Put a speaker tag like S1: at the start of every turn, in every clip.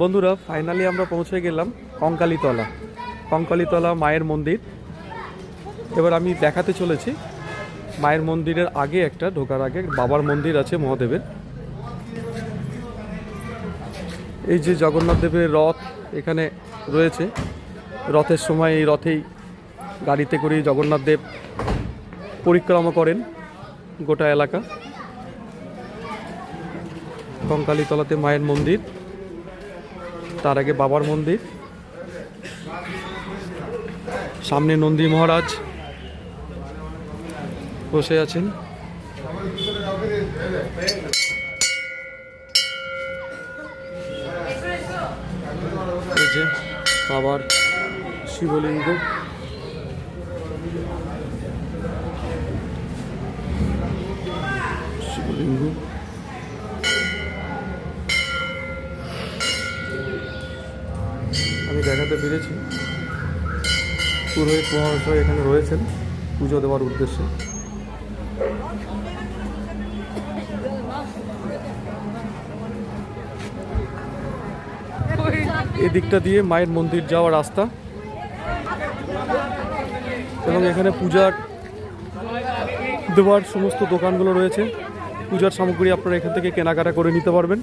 S1: বন্ধুরা ফাইনালি আমরা পৌঁছে গেলাম কঙ্কালীতলা। কঙ্কালীতলা মায়ের মন্দির। এবার আমি দেখাতে চলেছি মায়ের মন্দিরের আগে একটা, ঢোকার আগে বাবার মন্দির আছে মহাদেবের। এই যে জগন্নাথ দেবের রথ এখানে রয়েছে। রথের সময় এই রথেই গাড়িতে করে জগন্নাথ দেব পরিক্রমা করেন গোটা এলাকা। কঙ্কালীতলাতে মায়ের মন্দির। তার আগে বাবার মন্দির। সামনে নন্দী মহারাজ বসে আছেন। বাবার শিবলিঙ্গ। শিবলিঙ্গ। দেখাতে পেরেছি পুরোহিত মহাশয় এখানে রয়েছেন পুজো দেওয়ার উদ্দেশ্যে। এদিকটা দিয়ে মায়ের মন্দির যাওয়ার রাস্তা এবং এখানে পূজার দেওয়ার সমস্ত দোকানগুলো রয়েছে। পূজার সামগ্রী আপনারা এখান থেকে কেনাকাটা করে নিতে পারবেন।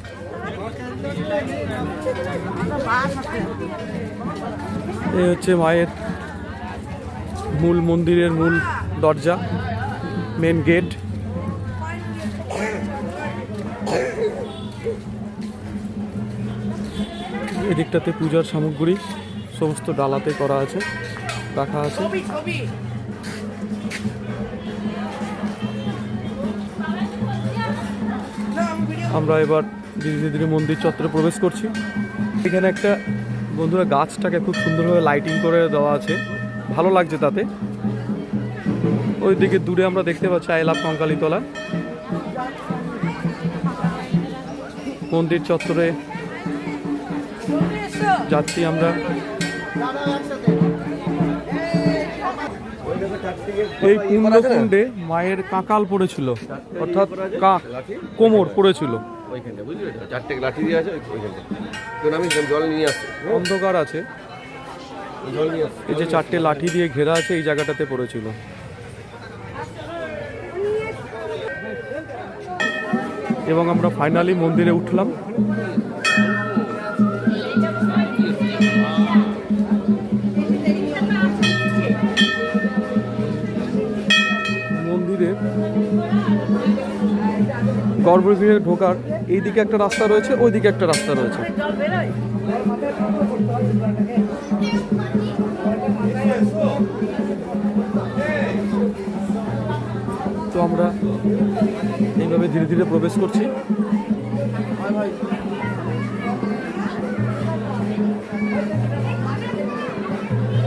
S1: এই হচ্ছে মায়ের মূল মন্দিরের মূল দরজা মেন গেট এদিকটাতে পূজার সামগ্রী সমস্ত ডালাতে করা আছে রাখা আছে। আমরা এবার ধীরে ধীরে মন্দির চত্বরে প্রবেশ করছি। এখানে একটা বন্ধুরা, গাছটাকে খুব সুন্দরভাবে লাইটিং করে দেওয়া আছে। ভালো লাগছে তাতে। ওইদিকে দূরে আমরা দেখতে পাচ্ছি আই লাভ কঙ্কালীতলা। মন্দির চত্বরে যাচ্ছি আমরা। এই কুণ্ডকুণ্ডে মায়ের কাকাল পড়েছিল, অর্থাৎ কাক কোমর পড়েছিল।
S2: ওইখানটা বুঝলি চারটে লাঠি দিয়ে আছে ওই- ওইখানটা। কারণ আমি জল নিয়ে আসছি।
S1: অন্ধকার আছে।
S2: জল নিয়ে আসছি।
S1: এই যে চারটে লাঠি দিয়ে ঘেরা আছে এই জায়গাটাতে পড়েছিল। এবং আমরা ফাইনালি মন্দিরে উঠলাম। গর্ভগৃহে ঢোকার এইদিকে একটা রাস্তা রয়েছে, ওইদিকে একটা রাস্তা রয়েছে। তো আমরা এইভাবে ধীরে ধীরে প্রবেশ করছি।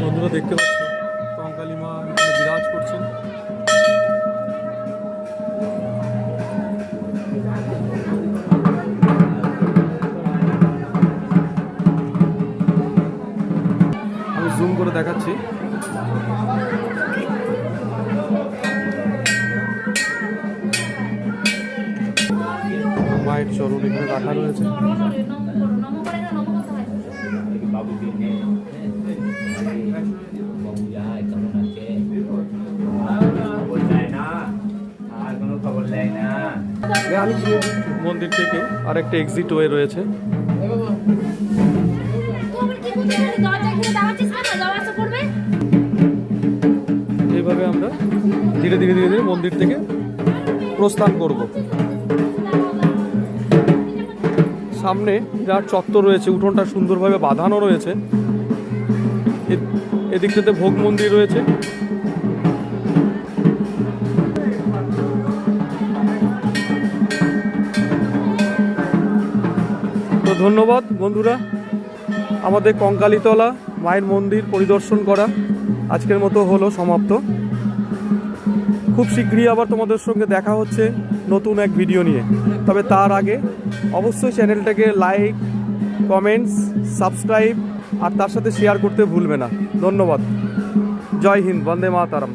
S1: বন্ধুরা, দেখতে পাচ্ছি? জুম করে দেখাচ্ছি। মায়ের চরণ এখানে রাখা রয়েছে। মন্দির থেকে আরেকটা এক্সিট ওয়ে রয়েছে। আমরা ধীরে ধীরে ধীরে ধীরে মন্দির থেকে প্রস্থান করব। সামনে যার চত্বর রয়েছে, উঠোনটা সুন্দরভাবে বাঁধানো রয়েছে। এদিকটাতে ভোগ মন্দির রয়েছে। তো ধন্যবাদ বন্ধুরা। আমাদের কঙ্কালীতলা মায়ের মন্দির পরিদর্শন করা আজকের মতো হলো সমাপ্ত। খুব শীঘ্রই আবার তোমাদের সঙ্গে দেখা হচ্ছে নতুন এক ভিডিও নিয়ে। তবে তার আগে অবশ্যই চ্যানেলটাকে লাইক কমেন্টস সাবস্ক্রাইব আর তার সাথে শেয়ার করতে ভুলবে না। ধন্যবাদ। জয় হিন্দ, বন্দে মাতারাম।